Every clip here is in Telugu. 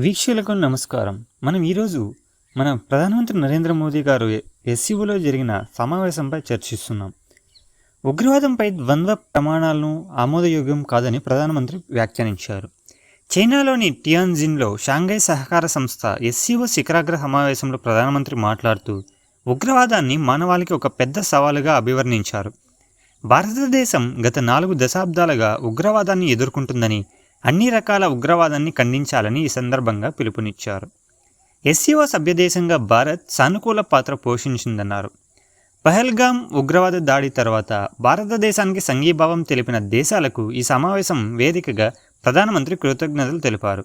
వీక్షకులకు నమస్కారం. మనం ఈరోజు మన ప్రధానమంత్రి నరేంద్ర మోదీ గారు ఎస్సీఓలో జరిగిన సమావేశంపై చర్చిస్తున్నాం. ఉగ్రవాదంపై ద్వంద్వ ప్రమాణాలను ఆమోదయోగ్యం కాదని ప్రధానమంత్రి వ్యాఖ్యానించారు. చైనాలోని టియాన్జిన్లో షాంఘై సహకార సంస్థ ఎస్సీఓ శిఖరాగ్ర సమావేశంలో ప్రధానమంత్రి మాట్లాడుతూ ఉగ్రవాదాన్ని మానవాళికి ఒక పెద్ద సవాలుగా అభివర్ణించారు. భారతదేశం గత నాలుగు దశాబ్దాలుగా ఉగ్రవాదాన్ని ఎదుర్కొంటుందని అన్ని రకాల ఉగ్రవాదాన్ని ఖండించాలని ఈ సందర్భంగా పిలుపునిచ్చారు. ఎస్సీఓ సభ్యదేశంగా భారత్ సానుకూల పాత్ర పోషించిందన్నారు. పహల్గామ్ ఉగ్రవాద దాడి తర్వాత భారతదేశానికి సంఘీభావం తెలిపిన దేశాలకు ఈ సమావేశం వేదికగా ప్రధానమంత్రి కృతజ్ఞతలు తెలిపారు.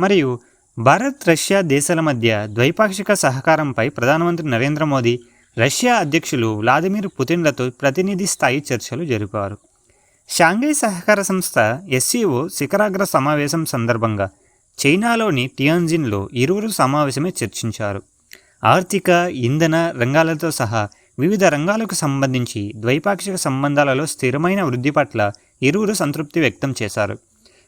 మరియు భారత్ రష్యా దేశాల మధ్య ద్వైపాక్షిక సహకారంపై ప్రధానమంత్రి నరేంద్ర మోదీ రష్యా అధ్యక్షులు వ్లాదిమిర్ పుతిన్లతో ప్రతినిధి స్థాయి చర్చలు జరిపారు. షాంఘై సహకార సంస్థ ఎస్సీఓ శిఖరాగ్ర సమావేశం సందర్భంగా చైనాలోని టియాన్జిన్లో ఇరువురు సమావేశమే చర్చించారు. ఆర్థిక ఇంధన రంగాలతో సహా వివిధ రంగాలకు సంబంధించి ద్వైపాక్షిక సంబంధాలలో స్థిరమైన వృద్ధి పట్ల ఇరువురు సంతృప్తి వ్యక్తం చేశారు.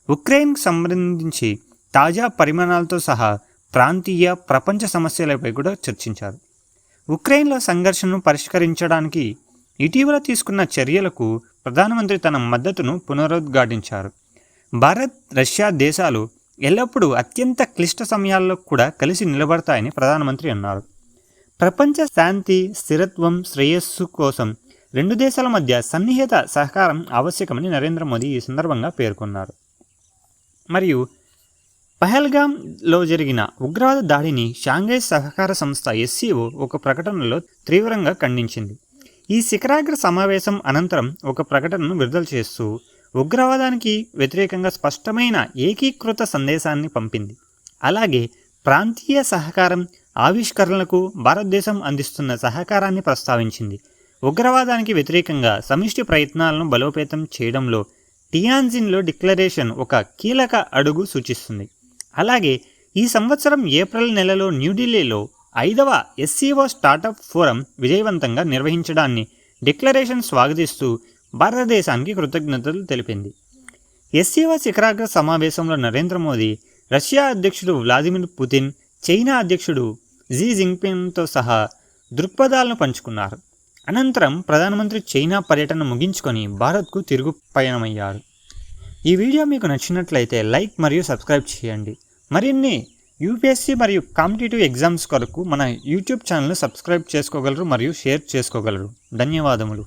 ఉక్రెయిన్కు సంబంధించి తాజా పరిమాణాలతో సహా ప్రాంతీయ ప్రపంచ సమస్యలపై కూడా చర్చించారు. ఉక్రెయిన్లో సంఘర్షణను పరిష్కరించడానికి ఇటీవల తీసుకున్న చర్యలకు ప్రధానమంత్రి తన మద్దతును పునరుద్ఘాటించారు. భారత్ రష్యా దేశాలు ఎల్లప్పుడూ అత్యంత క్లిష్ట సమయాల్లో కూడా కలిసి నిలబడతాయని ప్రధానమంత్రి అన్నారు. ప్రపంచ శాంతి స్థిరత్వం శ్రేయస్సు కోసం రెండు దేశాల మధ్య సన్నిహిత సహకారం ఆవశ్యకమని నరేంద్ర మోదీ ఈ సందర్భంగా పేర్కొన్నారు. మరియు పహల్గామ్లో జరిగిన ఉగ్రవాద దాడిని షాంఘై సహకార సంస్థ ఎస్సీఓ ఒక ప్రకటనలో తీవ్రంగా ఖండించింది. ఈ శిఖరాగ్ర సమావేశం అనంతరం ఒక ప్రకటనను విడుదల చేస్తూ ఉగ్రవాదానికి వ్యతిరేకంగా స్పష్టమైన ఏకీకృత సందేశాన్ని పంపింది. అలాగే ప్రాంతీయ సహకారం ఆవిష్కరణలకు భారతదేశం అందిస్తున్న సహకారాన్ని ప్రస్తావించింది. ఉగ్రవాదానికి వ్యతిరేకంగా సమిష్టి ప్రయత్నాలను బలోపేతం చేయడంలో టియాన్జిన్లో డిక్లరేషన్ ఒక కీలక అడుగు సూచిస్తుంది. అలాగే ఈ సంవత్సరం ఏప్రిల్ నెలలో న్యూఢిల్లీలో ఐదవ ఎస్సీఓ స్టార్టప్ ఫోరం విజయవంతంగా నిర్వహించడాన్ని డిక్లరేషన్ స్వాగతిస్తూ భారతదేశానికి కృతజ్ఞతలు తెలిపింది. ఎస్సీఓ శిఖరాగ్ర సమావేశంలో నరేంద్ర మోదీ రష్యా అధ్యక్షుడు వ్లాదిమిర్ పుతిన్ చైనా అధ్యక్షుడు జీ జింగ్పింగ్తో సహా దృక్పథాలను పంచుకున్నారు. అనంతరం ప్రధానమంత్రి చైనా పర్యటన ముగించుకొని భారత్కు తిరుగు పయనమయ్యారు. ఈ వీడియో మీకు నచ్చినట్లయితే లైక్ మరియు సబ్స్క్రైబ్ చేయండి. మరిన్ని యూపీఎస్సీ మరియు కాంపిటేటివ్ ఎగ్జామ్స్ కొరకు మన యూట్యూబ్ ఛానల్ను సబ్స్క్రైబ్ చేసుకోగలరు మరియు షేర్ చేసుకోగలరు. ధన్యవాదములు.